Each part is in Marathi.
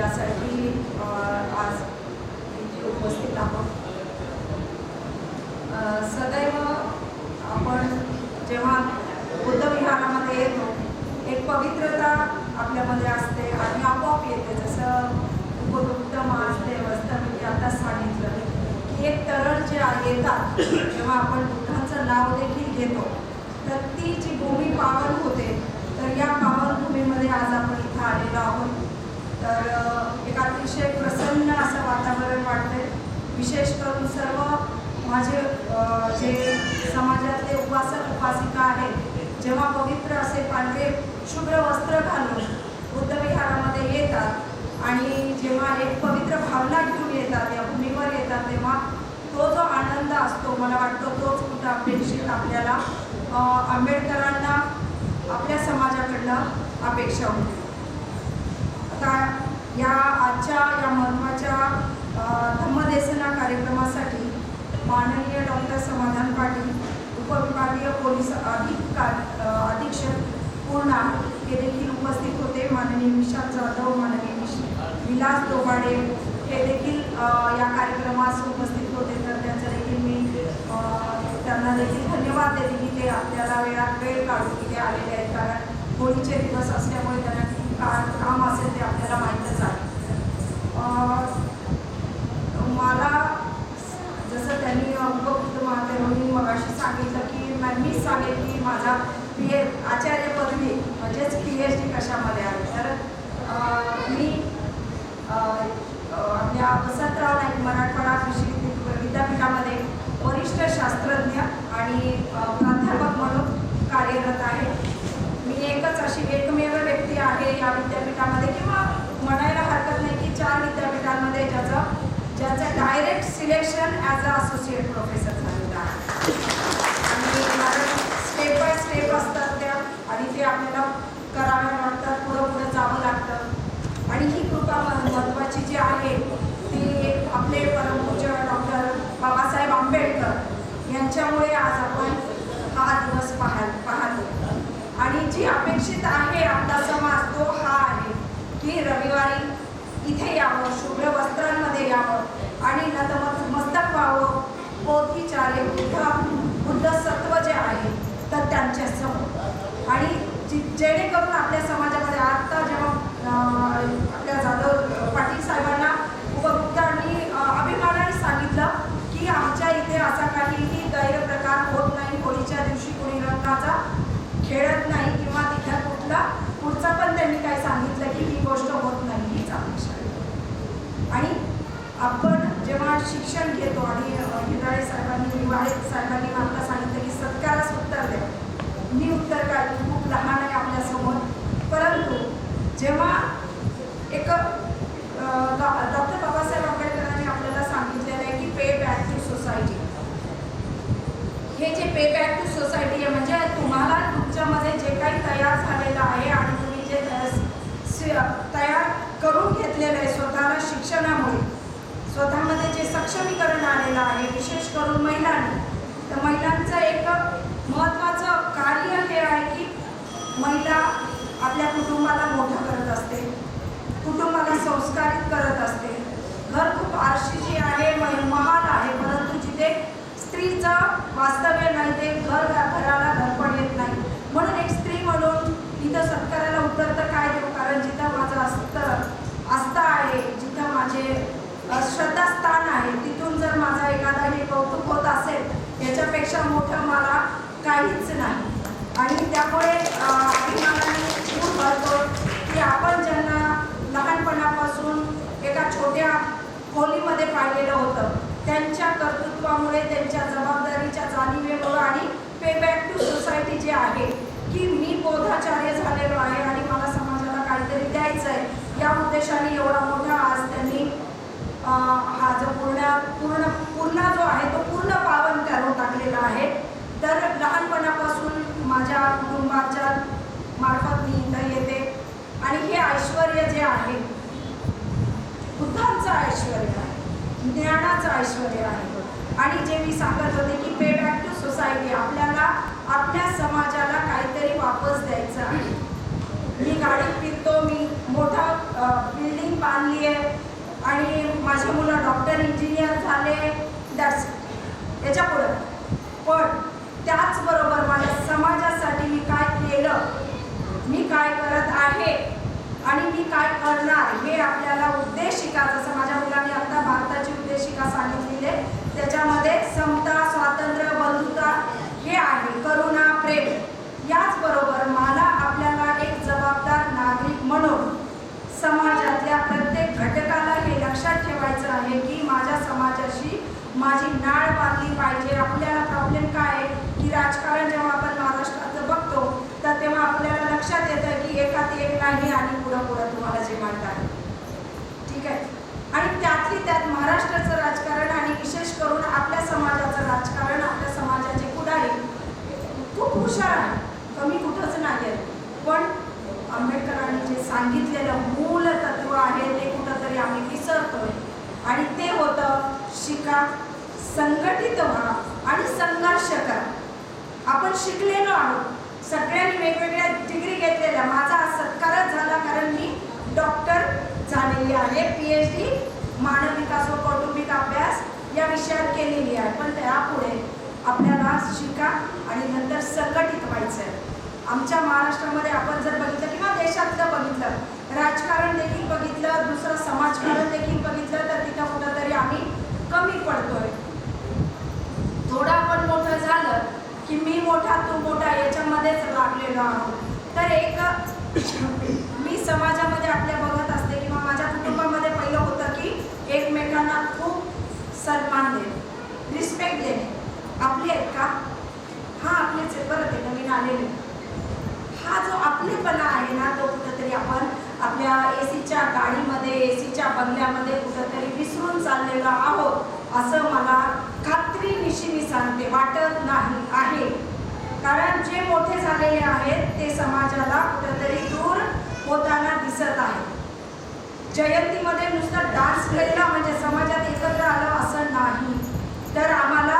यासाठी आज इथे उपस्थित आहोत. सदैव आपण जेव्हा बुद्धविहारामध्ये येतो एक पवित्रता आपल्यामध्ये असते आणि आपोआप येते. जसं उपयुक्त महादेव असतं मी आता सांगितलं की एक तरळ जे आहे- येतात जेव्हा आपण बुद्धांचं नाव देखील घेतो तर ती जी भूमी पावन होते तर या पावन भूमीमध्ये आज आपण इथं आलेलो आहोत तर एक अतिशय प्रसन्न असं वातावरण वाटतंय. विशेष करून सर्व माझे जे समाजातले उपासक उपासिका आहेत जेव्हा पवित्र असे पांढरे शुभ्र वस्त्र घालून बुद्धविहारामध्ये येतात आणि जेव्हा एक पवित्र भावना घेऊन येतात या भूमीवर येतात तेव्हा तो जो आनंद असतो मला वाटतो तोच कुठं अपेक्षित आपल्याला आंबेडकरांना आपल्या समाजाकडनं अपेक्षा होती. आता या आजच्या या महत्त्वाच्या धम्मदेसना कार्यक्रमासाठी माननीय डॉक्टर समाधान पाटील उपविभागीय पोलीस अधिक अधीक्षक पूर्णा हे देखील उपस्थित होते. माननीय विशाल जाधव माननीय विलास दोबाडे हे देखील या कार्यक्रमास उपस्थित होते. तर त्यांचं देखील मी त्यांना देखील धन्यवाद देते की ते आपल्याला वेळात वेळ काढून तिथे आलेले आहेत. कारण होळीचे दिवस असल्यामुळे त्यांना काय का- काम असेल ते आपल्याला माहीतच आहे. मला जसं त्यांनी उपकृत महादेवांनी मगाशी सांगितलं की म- मीच सांगेन की माझा पी ए आचार्य पदवी म्हणजेच पी एच डी कशामध्ये आहे? तर मी अ, आपल्या वसंतराव नाईक मराठवाडा कृषी विद्यापीठामध्ये वरिष्ठ शास्त्रज्ञ आणि प्राध्यापक म्हणून कार्यरत आहे. मी एकच अशी एकमेव व्यक्ती आहे या विद्यापीठामध्ये किंवा म्हणायला हरकत नाही की चार विद्यापीठांमध्ये ज्याचं ज्याचं direct selection as a associate professor झालेला आहे आणि कारण स्टेप बाय स्टेप असतात त्या आणि ते आपल्याला कराव्या लागतात पुढं पुढं जावं लागतं. आणि ही कृपा महत्त्वाची जी आहे ती आपले परमपूज्य डॉक्टर बाबासाहेब आंबेडकर यांच्यामुळे आज आपण हा दिवस पाहा पाहतो. आणि जी अपेक्षित आहे आपला समाज तो हा आहे की रविवारी इथे यावं शुभ्र वस्त्रांमध्ये यावं आणि नतमत भाव बोधिचारे पोथीचारे बुद्ध बुद्ध सत्व जे आहे तर त्यांच्यासमोर. आणि जेणेकरून आपल्या समाजामध्ये आत्ता जेव्हा आपल्या जाधव पाटील साहेबांना उपमुक्तांनी अभिमानाने सांगितलं की आमच्या इथे असा काहीही गैरप्रकार होत नाही होळीच्या दिवशी कोणी रंगाचा खेळत नाही किंवा तिथे कुठला पुढचा पण त्यांनी काय सांगितलं की ही गोष्ट होत नाही हीच अपेक्षा आणि आपण मुलांना शिक्षण घेतो आणि हिराळे साहेबांनी विवाहे साहेबांनी मला सांगितलं की सत्कारास उत्तर द्या. मी उत्तर काय खूप लहान आहे आपल्यासमोर. परंतु जेव्हा एक डॉक्टर बाबासाहेब आंबेडकरांनी आपल्याला सांगितलेलं आहे की पे बॅक टू सोसायटी. हे जे पे बॅक टू सोसायटी आहे म्हणजे तुम्हाला तुमच्यामध्ये जे काही तयार झालेलं आहे आणि तुम्ही जे तयार करून घेतलेलं आहे स्वतःला शिक्षणामुळे स्वतःमध्ये जे सक्षमीकरण आलेलं आहे विशेष करून महिलांनी तर महिलांचं एक महत्त्वाचं कार्य हे आहे की महिला आपल्या कुटुंबाला मोठं करत असते कुटुंबाला संस्कारित करत असते. घर खूप आरशी जी आहे म- महाल आहे परंतु जिथे स्त्रीचं वास्तव्य नाही ते घर घराला घरपण येत नाही. म्हणून एक स्त्री म्हणून इथं सत्काराला उत्तर तर काय देऊ? कारण जिथं माझं अस्तर आस्था आहे जिथं माझे श्रद्धास्थान आहे. तिथून जर माझा एखादा हे कौतुक होत असेल याच्यापेक्षा मोठं मला काहीच नाही. आणि त्यामुळे अभिमानाने खूप भरतो की आपण ज्यांना लहानपणापासून एका छोट्या खोलीमध्ये पाहिलेलं होतं त्यांच्या कर्तृत्वामुळे त्यांच्या जबाबदारीच्या जाणीवेमुळं आणि पे बॅक टू सोसायटी जे आहे की मी बोधाचार्य झालेलो आहे आणि मला समाजाला काहीतरी द्यायचं आहे या उद्देशाने एवढा मोठा आज त्यांनी हा जो पूर्ण पूर्ण पूर्ण जो आहे तो पूर्ण पावन करून टाकलेला आहे. तर लहानपणापासून माझ्या कुटुंबाच्या मार्फत मी इथं येते. आणि हे ऐश्वर जे आहे बुद्धांचं ऐश्वर आहे ज्ञानाचं ऐश्वर आहे. आणि जे मी सांगत होते की पे बॅक टू सोसायटी आपल्याला आपल्या समाजाला काहीतरी वापस द्यायचं आहे. मी गाडी फिरतो मी मोठा बिल्डिंग बांधली आहे. आणि माझी मुलं डॉक्टर इंजिनियर झाले दॅट्स याच्या पुढं पण त्याचबरोबर माझ्या समाजासाठी मी काय केलं? मी काय करत आहे? आणि मी काय करणार? हे आपल्याला उद्देशिका जसं माझ्या मुलांनी आता भारताची उद्देशिका सांगितलेली आहे. त्याच्यामध्ये समता स्वातंत्र्य बंधुता हे आहे. करुणा प्रेम. याचबरोबर मला आपल्याला एक जबाबदार नागरिक म्हणून समाजातल्या प्रत्येक घटकाला हे लक्षात ठेवायचं आहे की माझ्या समाजाशी माझी नाळ बांधली पाहिजे. आपल्याला प्रॉब्लेम काय आहे? की राजकारण जेव्हा आपण महाराष्ट्राचं बघतो तर तेव्हा आपल्याला लक्षात येतं की एकात एक नाही आणि पुढं पुढं तुम्हाला जे माहीत आहे. ठीक आहे? आणि त्यातली त्यात महाराष्ट्राचं राजकारण आणि विशेष करून आपल्या समाजाचं राजकारण आपल्या समाजाचे पुढारी खूप हुशार आहे. कमी कुठंच नाही आहे. पण आंबेडकरांनी जे सांगितलेलं मूल तत्व आहे ते कुठंतरी आम्ही विसरतोय. आणि ते होतं शिका संघटित व्हा आणि संघर्ष करा. आपण शिकलेलो आहोत. सगळ्यांनी वेगवेगळ्या डिग्री घेतलेल्या. माझा सत्कारच झाला कारण मी डॉक्टर झालेली आहे पी एच डी मानव विकास व कौटुंबिक अभ्यास या विषयात केलेली आहे. पण त्यापुढे आपल्याला शिका आणि नंतर संघटित व्हायचं आहे आमच्या महाराष्ट्रामध्ये आपण जर बघितलं किंवा देशातलं बघितलं राजकारण देखील बघितलं दुसरं समाजकारण देखील बघितलं तर तिथं कमी पडतोय. थोडं आपण मोठं झालं की मी मोठा तू मोठा याच्यामध्येच लागलेलो आहोत. तर एक मी समाजामध्ये आपल्या बघत असते किंवा माझ्या कुटुंबामध्ये पहिलं होतं की एकमेकांना खूप सन्मान देणे रिस्पेक्ट देणे. आपले आहेत का? हा आपलेच आहे बरं ते नवीन आलेले. हा जो आपलेपणा आहे ना तो कुठंतरी आपण आपल्या ए सीच्या गाडीमध्ये ए सीच्या बंगल्यामध्ये कुठंतरी विसरून चाललेलो आहोत असं मला खात्रीनिशी मी सांगते. वाटत नाही आहे. कारण जे मोठे झालेले आहेत ते समाजाला कुठंतरी दूर होताना दिसत आहे जयंतीमध्ये नुसतं डान्स केला म्हणजे समाजात एकत्र आलं असं नाही. तर आम्हाला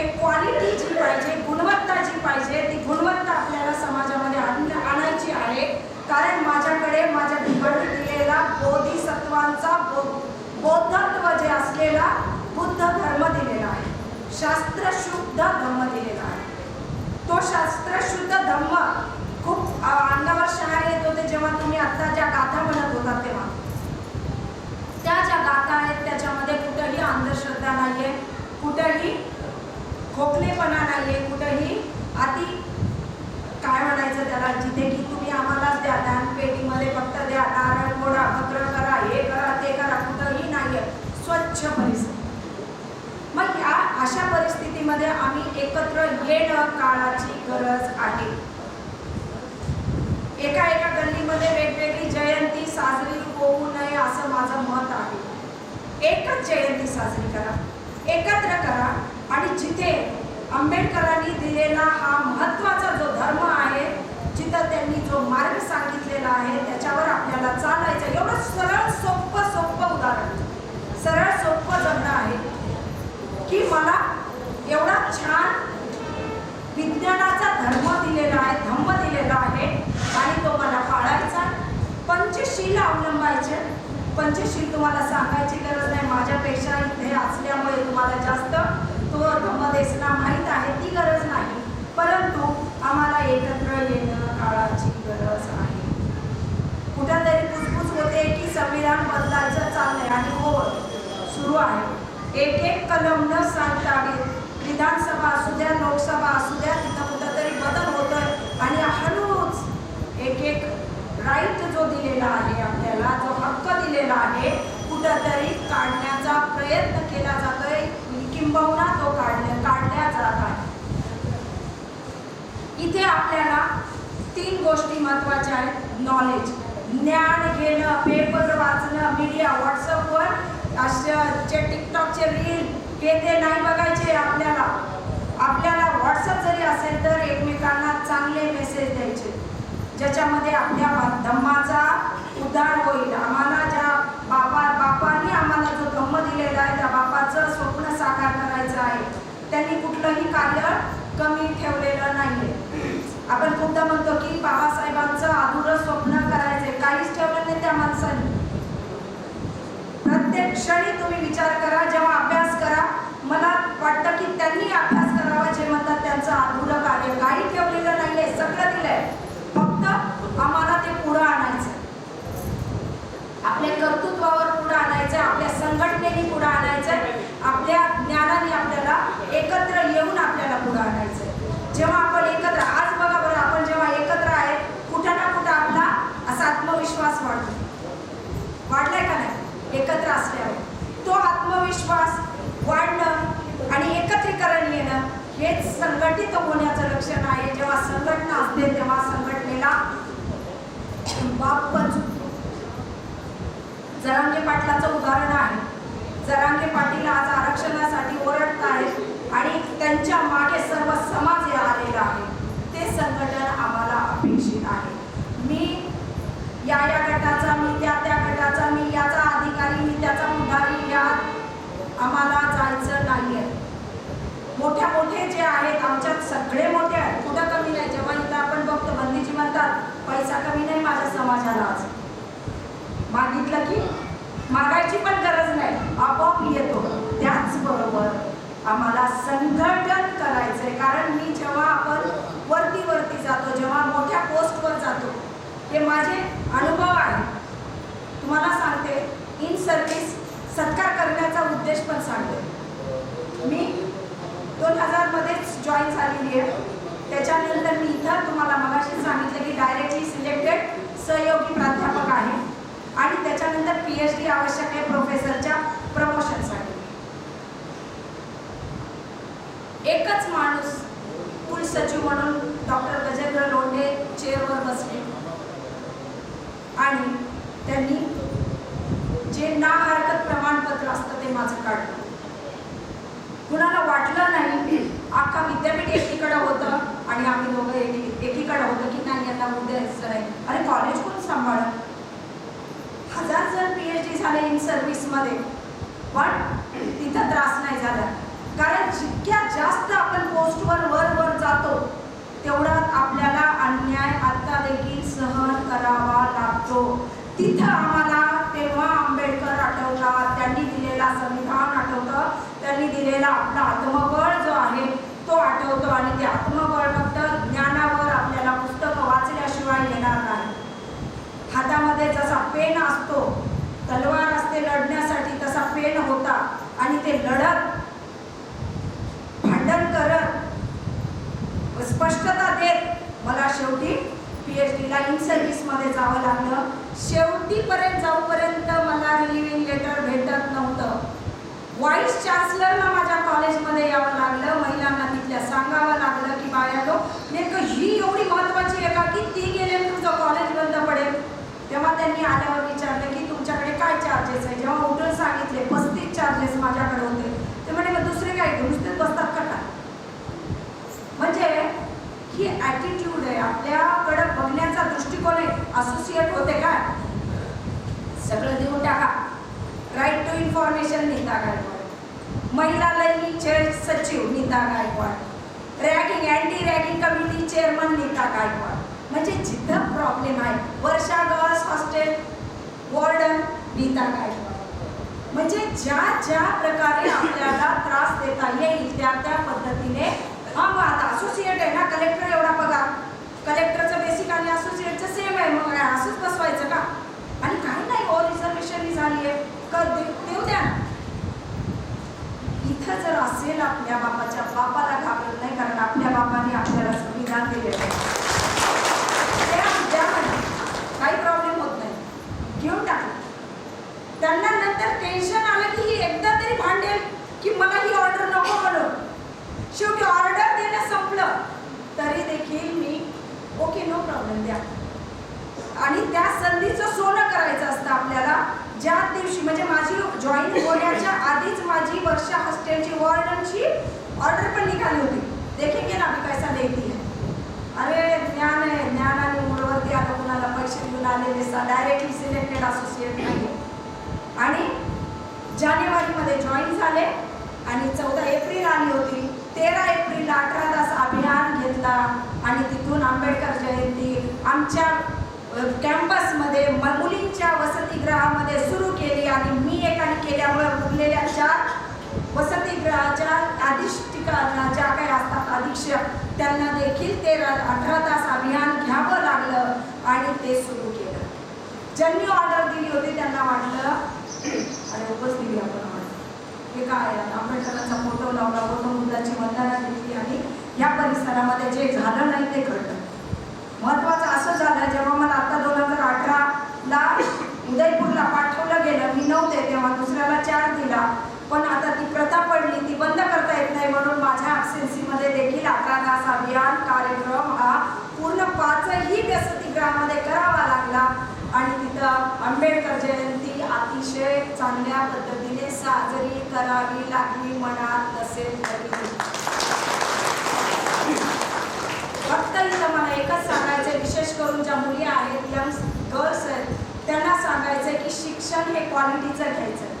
एक क्वालिटी जी पाहिजे गुणवत्ता जी पाहिजे ती गुणवत्ता आपल्याला समाजामध्ये आण आणायची आहे. कारण माझ्याकडे माझ्या निवडून दिलेला बोधिसत्वांचा बो बौद्धत्व जे असलेला बुद्ध धर्म दिलेला आहे. शास्त्रशुद्ध धम्म दिलेला आहे. तो शास्त्रशुद्ध धम्म खूप अंगावर शहार येत होते जेव्हा तुम्ही आता ज्या गाथा म्हणत होता तेव्हा. त्या ज्या गाथा आहेत त्याच्यामध्ये कुठंही अंधश्रद्धा नाही आहे कुठंही खोकलेपणा नाही आहे कुठंही अति काय म्हणायचं त्याला जिथे की द्या दानपेटीमध्ये फक्त द्या नारळ मोडा भद्र करा हे करा ते करा कुठंही नाही आहे स्वच्छ परिस्थिती मग या अशा परिस्थितीमध्ये आम्ही एकत्र येणं काळाची गरज आहे. एका एका गल्लीमध्ये वेगवेगळी जयंती साजरी होऊ नये असं माझं मत आहे. एकच जयंती साजरी करा एकत्र करा आणि जिथे आंबेडकरांनी दिलेला हा महत्त्वाचा जो धर्म आहे जिथं त्यांनी जो मार्ग सांगितलेला आहे त्याच्यावर आपल्याला चालायचं एवढं सरळ सोपं सोपं उदाहरण. सरळ सोपं जगणं आहे. की मला एवढा छान विज्ञानाचा धर्म दिलेला आहे धम्म दिलेला आहे आणि तो मला पाळायचा पंचशील अवलंबायचे. पंचशील तुम्हाला सांगायची गरज नाही. माझ्यापेक्षा इथे असल्यामुळे तुम्हाला जास्त तो धम्मदेशना माहीत आहे. ती गरज नाही परंतु आम्हाला एकत्र येणं काळाची गरज आहे कुठंतरी कुसकुस होते की संविधान बदलायचं चाललंय आणि हो सुरू आहे. एक एक कलम न सांगता विधानसभा असू द्या लोकसभा असू द्या तिथं कुठंतरी बदल होतोय. आणि हळूच एक एक राईट जो दिलेला आहे आपल्याला जो हक्क दिलेला आहे कुठंतरी काढण्याचा प्रयत्न केला जातोय. किंबहुना तो काढल्या काढल्या जात आहे. इथे आपल्याला तीन गोष्टी महत्त्वाच्या आहेत. नॉलेज ज्ञान घेणं पेपर वाचणं मीडिया व्हॉट्सअपवर अशा जे टिकटॉकचे रील हे ते नाही बघायचे आपल्याला. आपल्याला व्हॉट्सअप जरी असेल तर एकमेकांना चांगले मेसेज द्यायचे. ज्याच्यामध्ये आपल्या धम्माचा उद्धार होईल. आम्हाला ज्या बापा बापांनी आम्हाला जो धम्म दिलेला आहे त्या बापाचं स्वप्न साकार करायचं आहे त्यांनी कुठलंही कार्य कमी ठेवलेलं नाही आपण खूपदा म्हणतो की बाबासाहेबांचं अधुरं स्वप्न करायचंय. काहीच ठेवलं नाही त्या माणसाने. प्रत्येक क्षणी तुम्ही विचार करा जेव्हा अभ्यास करा मला वाटतं की त्यांनी अभ्यास करावा जे म्हणतात त्यांचं अधुरं कार्य काही ठेवलेलं नाहीये सगळं दिलंय. फक्त आम्हाला ते पुढं आणायचं आपल्या कर्तृत्वावर पुढं आणायचं आपल्या संघटनेने पुढं आणायचं आपल्या ज्ञानाने आपल्याला एकत्र येऊन आपल्याला पुढं आणायचं जेव्हा आपण एकत्र आज बघा बरं आपण जेव्हा एकत्र आहे कुठं ना कुठं आपला असा आत्मविश्वास वाढतो वाढलाय का नाही एकत्र असल्यावर तो आत्मविश्वास वाढणं आणि एकत्रीकरण येणं हेच संघटित होण्याचं लक्षण आहे. जेव्हा संघटना असते तेव्हा संघटनेला बाप पण जरांगे पाटलाचं उदाहरण आहे. जरांगे पाटील आज आरक्षणासाठी ओरडत आहेत आणि त्यांच्या मागे सर्व समाज हे आलेला आहे. ते संघटन आम्हाला अपेक्षित आहे. मी या या गटाचा मी त्या त्या गटाचा मी याचा अधिकारी मी त्याचा उदाहरण आम्हाला जायचं नाही आहे मोठ्या मोठे जे आहेत आमच्यात सगळे मोठे आहेत. कुठं कमी नाही? जेव्हा इथं आपण बघतो बंदीजी म्हणतात पैसा कमी नाही माझ्या समाजाला आज. मागितलं की मागायची पण गरज नाही. आपोआप येतो. त्याचबरोबर आम्हाला संघटन करायचं आहे कारण मी जेव्हा आपण वरती वरती जातो जेव्हा मोठ्या पोस्टवर जातो हे माझे अनुभव आहे तुम्हाला सांगते इन सर्व्हिस सत्कार करण्याचा उद्देश पण सांगतो. मी दोन हजारमध्येच जॉईन झालेली आहे. त्याच्यानंतर मी इथं तुम्हाला मगाशी सांगितलं की डायरेक्टली सिलेक्टेड सहयोगी प्राध्यापक आहे. आणि त्याच्यानंतर पी एच डी आवश्यक आहे प्रोफेसरच्या प्रमोशनसाठी एकच माणूस कुलसचिव म्हणून डॉक्टर गजेंद्र लोंढे चेअरवर बसले. आणि त्यांनी जे ना हरकत प्रमाणपत्र असतं ते माझं काढलं. कुणाला वाटलं नाही अख्खा विद्यापीठ एकीकडं होतं आणि आम्ही दोघं एकी एकीकडं होतं की नाही यांना उद्या नाही. अरे कॉलेज कोण सांभाळलं? हजार जण पी एच डी झाले इन सर्व्हिसमध्ये पण तिथं त्रास नाही झाला. कारण जितक्या जास्त आपण पोस्टवर वर वर जातो तेवढा आपल्याला अन्याय आता देखील सहन करावा लागतो. तिथं आम्हाला तेव्हा आंबेडकर आठवतात त्यांनी दिलेला संविधान आठवतं त्यांनी दिलेला आपला आत्मबळ जो आहे तो आठवतो आणि ते आत्मबळ फक्त ज्ञानावर आपल्याला पुस्तकं वाचल्याशिवाय येणार नाही. हातामध्ये जसा पेन असतो तलवार असते लढण्यासाठी तसा पेन होता आणि ते लढत भांडण करत स्पष्टता देत मला शेवटी पी एच डीला इन सर्व्हिसमध्ये जावं लागलं. शेवटीपर्यंत जाऊपर्यंत मला रिलिव्हिंग लेटर भेटत नव्हतं. व्हाईस चान्सलरला माझ्या कॉलेजमध्ये यावं लागलं. महिलांना तिथल्या सांगावं लागलं की बायालो नेमकं ही एवढी महत्त्वाची आहे का? की ती गेले तुमचं कॉलेज बंद पडेल? तेव्हा त्यांनी आल्यावर विचारलं की तुमच्याकडे काय चार्जेस आहे? जेव्हा उठून सांगितले पस्तीस चार्जेस माझ्याकडे होते. ते म्हणे मग दुसरे काय नुसतेच बसतात का काय? म्हणजे ही ॲटिट्यूड आहे. आपल्याकडं बघण्याचा दृष्टिकोन आहे. असोसिएट होते काय? सगळं देऊन टाका. राईट टू इन्फॉर्मेशन लिहिता काय? महिला लैंगिकचे सचिव Neeta Gaikwad. Ragging anti ragging committee chairman Neeta Gaikwad. म्हणजे जिथं प्रॉब्लेम आहे Varsha girls hostel warden Neeta Gaikwad. म्हणजे ज्या ज्या प्रकारे आपल्याला त्रास देता येईल त्या त्या पद्धतीने हा मग आता. असोसिएट आहे ना कलेक्टर एवढा पगार. कलेक्टरचं बेसिक आणि असोसिएटचं सेम आहे मग. असंच बसवायचं का? आणि काही नाही ओ रिझर्वेशन झाली आहे. कर देऊ द्या. ना. इथं जर असेल आपल्या बापाच्या बापाला घाबरत नाही कारण आपल्या बापाने आपल्याला संविधान दिलेलं आहे. द्या काही प्रॉब्लेम होत नाही. घेऊन टाक. त्यांना नंतर टेन्शन आलं की ही एकदा तरी भांडेल की मला ही ऑर्डर नको म्हणून. शेवटी ऑर्डर देणं संपलं. तरी देखील मी ओके नो प्रॉब्लेम द्या. आणि त्या संधीचं सोनं करायचं असतं आपल्याला ज्या दिवशी म्हणजे माझी जॉईन होण्याच्या आधीच माझी वर्षा हॉस्टेलची वॉर्डनची ऑर्डर पण निघाली होती. देखेंगे ना आम्ही कैसा देती है अरे ज्ञान आहे ज्ञान आणि मूळवरती आता कुणाला पैसे घेऊन आलेले डायरेक्टली सिलेक्टेड असोसिएट नाही आणि जानेवारीमध्ये जॉईन झाले आणि चौदा एप्रिल आली होती. तेरा एप्रिल अठरा तास अभियान घेतला आणि तिथून आंबेडकर जयंती आमच्या कॅम्पसमध्ये मुलींच्या वसतिगृहामध्ये सुरू केली. आणि मी एकाने केल्यामुळे उरलेल्या चार वसतिगृहाच्या अधिष्ठिकांना ज्या काही असतात अधीक्षक त्यांना देखील ते अठरा तास अभियान घ्यावं लागलं आणि ते सुरू केलं. ज्यांनी ऑर्डर दिली होती त्यांना वाटलं अरे उगाच दिली आपण ऑर्डर हे काय आहे? आंबेडकरांचा फोटो लावला गौतम बुद्धाची वंदना दिली आणि या परिसरामध्ये जे झालं नाही ते घडलं. महत्वाचं असं झालं जेव्हा मला आता दोन हजार अठराला उदयपूरला पाठवलं गेलं मी नव्हते तेव्हा दुसऱ्याला चार दिला. पण आता ती प्रथा पडली ती बंद करता येत नाही म्हणून माझ्या absency-मध्ये देखील अकरा तास अभियान कार्यक्रम हा पूर्ण पाचही वसतिगृहामध्ये करावा लागला. आणि तिथं आंबेडकर जयंती अतिशय चांगल्या पद्धतीने साजरी करावी लागली मनात नसेल तरी फक्त इथं मला एकच सांगायचं विशेष करून ज्या मुली आहेत यंग गर्ल्स आहेत त्यांना सांगायचं की शिक्षण हे क्वालिटीचं घ्यायचं.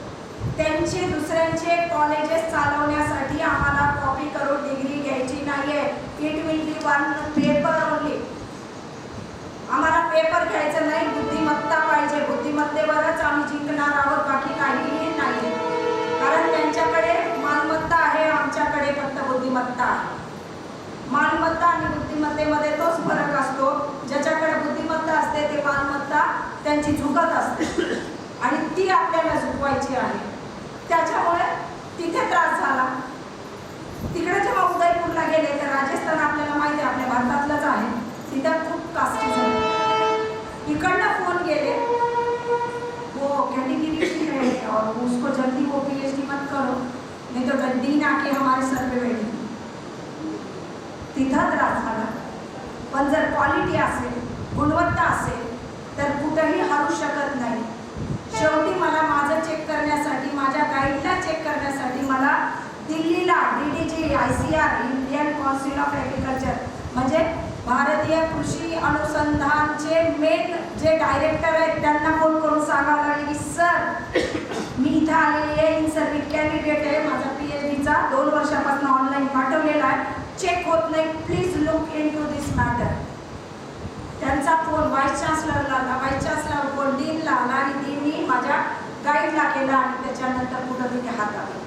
त्यांचे दुसऱ्यांचे कॉलेजेस चालवण्यासाठी आम्हाला कॉपी करून डिग्री घ्यायची नाही आहे it will be one paper only आम्हाला पेपर घ्यायचं नाही बुद्धिमत्ता पाहिजे. बुद्धिमत्तेवरच आम्ही जिंकणार आहोत बाकी काहीही नाही कारण त्यांच्याकडे मालमत्ता आहे आमच्याकडे फक्त बुद्धिमत्ता आहे. मालमत्ता आणि बुद्धिमत्तेमध्ये तोच फरक असतो. ज्याच्याकडे बुद्धिमत्ता असते ते मालमत्ता त्यांची झुकत असते. आणि ती आपल्याला झुकवायची आहे. त्याच्यामुळे तिथे त्रास झाला. तिकडे जेव्हा उदयपूरला गेले तर राजस्थान आपल्याला माहिती आहे आपल्या भारतातलंच आहे. तिथं खूप कास्टिझम इकडनं फोन गेले वो कैटेगरी है और उसको जल्दी वो पीएचडी मत करो. नहीं तो दिन आके हमारे सर पे बैठेगी. तिथं त्रास झाला. पण जर क्वालिटी असेल गुणवत्ता असेल तर कुठंही हरू शकत नाही. शेवटी मला माझं चेक करण्यासाठी माझ्या गाईडला चेक करण्यासाठी मला दिल्लीला D D G I C R Indian Council of Agriculture म्हणजे भारतीय कृषी अनुसंधानचे मेन जे डायरेक्टर आहेत त्यांना फोन करून सांगावं लागले की सर मी इथं आलेली आहे इन सर्विस कॅन्डिडेट आहे. माझा पी एच डीचा दोन वर्षापासून ऑनलाईन पाठवलेला आहे. चेक होत नाही. Please look into this matter त्यांचा फोन व्हाईस चान्सलरला आला. व्हाईस चान्सलर फोन डीनला आला आणि डीननी माझ्या गाईडला केला आणि त्याच्यानंतर कुठं तिथे हात आला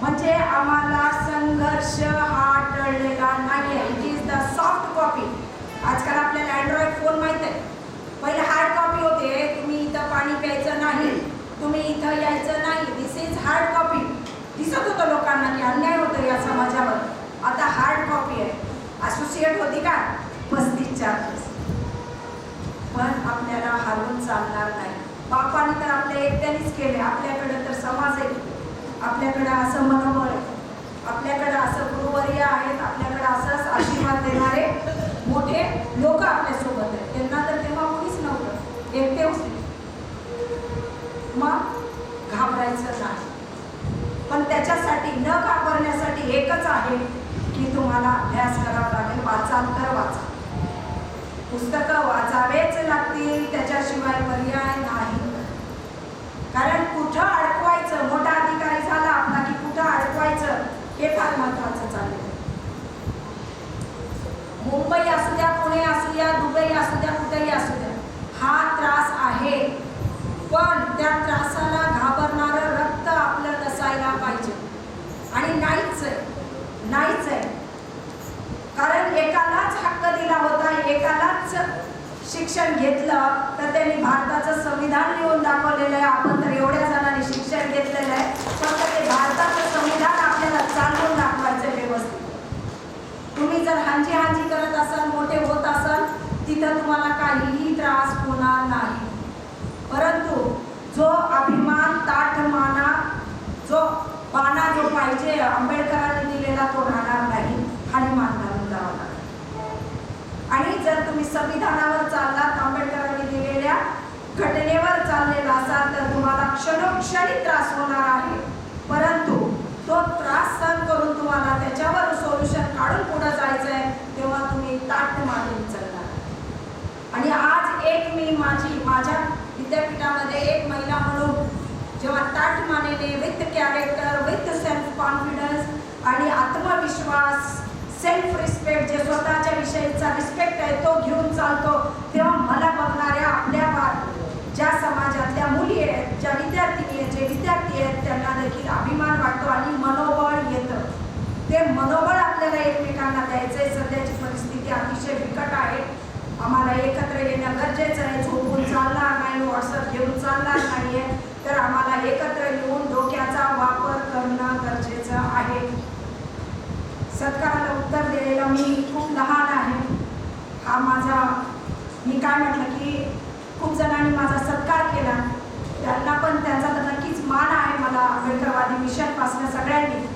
म्हणजे आम्हाला संघर्ष हा टळलेला नाही it is the soft copy आजकाल आपल्याला अँड्रॉइड फोन माहीत आहे. पहिले हार्ड कॉपी होते. तुम्ही इथं पाणी प्यायचं नाही. तुम्ही इथं यायचं नाही. दिस हार्ड कॉपी दिसत होतं लोकांना की अन्याय होतो या समाजावर. आता हार्ड कॉपी आहे. असोसिएट होती का? पस्तीस चार्जेस पण आपल्याला हरवून चालणार नाही. बापाने तर आपल्या एकट्यानेच केले. आपल्याकडे तर समाज आहे. आपल्याकडे असं मनोबळ आहे. आपल्याकडे असं गुरुवर्य आहेत आपल्याकडे असं आशीर्वाद देणारे मोठे लोक आपल्यासोबत आहेत त्यांना तर तेव्हा कोणीच नव्हतं एकटे होते मग घाबरायचं नाही पण त्याच्यासाठी न एकच आहे की तुम्हाला अभ्यास करावा लागेल वाचाल तर वाचा. पुस्तकं वाचावेच लागतील त्याच्याशिवाय पर्याय नाही. कारण कुठं अडकवायचं मोठा अधिकारी झाला आपला की कुठं अडकवायचं हे फार महत्वाचं चालेल मुंबई असू द्या पुणे असू द्या दुबई असू द्या कुठेही असू द्या हा त्रास आहे. पण त्या त्रासाला घाबरणारं रक्त आपलं नसायला पाहिजे आणि नाहीच आहे नाहीच आहे कारण एकालाच हक्क दिला होता एकालाच शिक्षण घेतलं तर त्यांनी भारताचं संविधान लिहून दाखवलेलं आहे. आपण तर एवढ्या जणांनी शिक्षण घेतलेलं आहे. फक्त ते भारताचं संविधान आपल्याला चालवून दाखवायचं व्यवस्थित. तुम्ही जर हांजी हांजी करत असाल मोठे होत असाल तिथं तुम्हाला काहीही त्रास होणार नाही. परंतु जो अभिमान ताठ माना जो पाना जो पाहिजे आंबेडकरांनी दिलेला तो राहणार नाही आणि मानणार घालून जावा लागेल आणि जर तुम्ही संविधानावर चाललात आंबेडकरांनी दिलेल्या घटनेवर चाललेला असाल तर तुम्हाला क्षणोक्षणी त्रास होणार आहे. परंतु तो त्रास सहन करून तुम्हाला त्याच्यावर सोल्युशन काढून पुढे जायचं आहे तेव्हा तुम्ही ताट मानून चालणार आणि आज एक मी माझी माझ्या विद्यापीठामध्ये एक महिला म्हणून जेव्हा ताट मानेने with character with self confidence आणि आत्मविश्वास सेल्फ रिस्पेक्ट जे स्वतःच्या विषयीचा रिस्पेक्ट आहे तो घेऊन चालतो. तेव्हा मला बघणाऱ्या आपल्या बा- ज्या समाजातल्या मुली आहेत ज्या विद्यार्थिनी आहेत जे विद्यार्थी आहेत त्यांना देखील अभिमान वाटतो आणि मनोबळ येतं ते मनोबळ आपल्याला एकमेकांना द्यायचं आहे सध्याची परिस्थिती अतिशय बिकट आहे आम्हाला एकत्र येणं गरजेचं आहे झोपून चालणार नाही व्हॉट्सअप घेऊन चालणार नाही आहे तर आम्हाला एकत्र येऊन डोक्याचा वापर करणं गरजेचं आहे सत्काराला उत्तर दिलेलं मी खूप लहान आहे. हा माझा मी काय म्हटलं की खूप जणांनी माझा सत्कार केला. त्यांना पण त्यांचा तर नक्कीच मान आहे मला आंबेडकरवादी मिशनपासून सगळ्यांनी.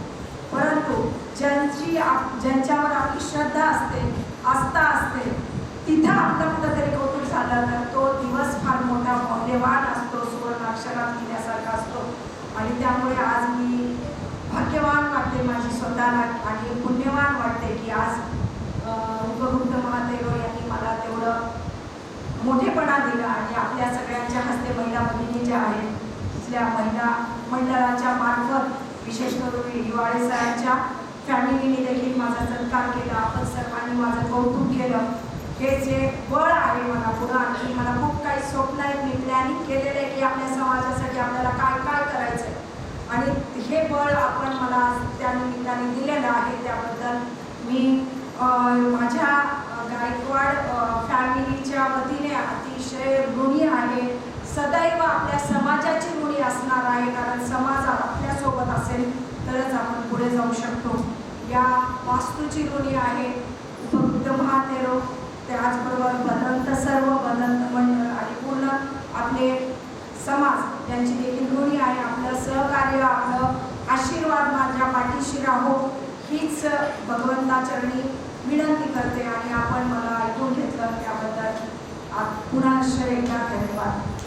परंतु ज्यांची आप ज्यांच्यावर आपली श्रद्धा असते आस्था असते तिथं आपलं कुठंतरी कौतुक झालं तर तो दिवस फार मोठा मौल्यवान असतो सुवर्णाक्षरात लिहिण्यासारखा असतो. आणि त्यामुळे आज मी भाग्यवान वाटते माझी स्वतःला आणि पुण्यवान वाटते की आज अं, महादेव यांनी मला तेवढं मोठेपणा दिला आणि आपल्या सगळ्यांच्या हस्ते महिला भगिनी ज्या आहेत तिथल्या महिला मंडळाच्या मार्फत विशेष करून हिवाळे सरांच्या फॅमिलीने देखील माझा सत्कार केला आपण सर्वांनी माझं कौतुक केलं. हे जे बळ आहे मला पुढं आणखी मला खूप काही स्वप्न आहेत मी प्लॅनिंग केलेलं आहे की आपल्या समाजासाठी आपल्याला काय काय करायचं आहे आणि हे बळ आपण मला त्या निमित्ताने दिले आहे त्याबद्दल मी अं, माझ्या अं, गायकवाड अं, फॅमिलीच्या वतीने अतिशय ऋणी आहे सदैव आपल्या समाजाची ऋणी असणार आहे कारण समाज आपल्यासोबत असेल तरच आपण पुढे जाऊ शकतो. या वास्तूची ऋणी आहे. उपवृत्त महातेरो त्याचबरोबर बदंत सर्व बदंत मंडळ आणि पूर्ण आपले समाज. यांची देखील ऋणी आहे. आपलं सहकार्य आपलं आशीर्वाद माझ्या पाठीशी राहो. हीच भगवंताचरणी विनंती करते आणि आपण मला ऐकून घेतलं. त्याबद्दल पुन्हा एकदा धन्यवाद.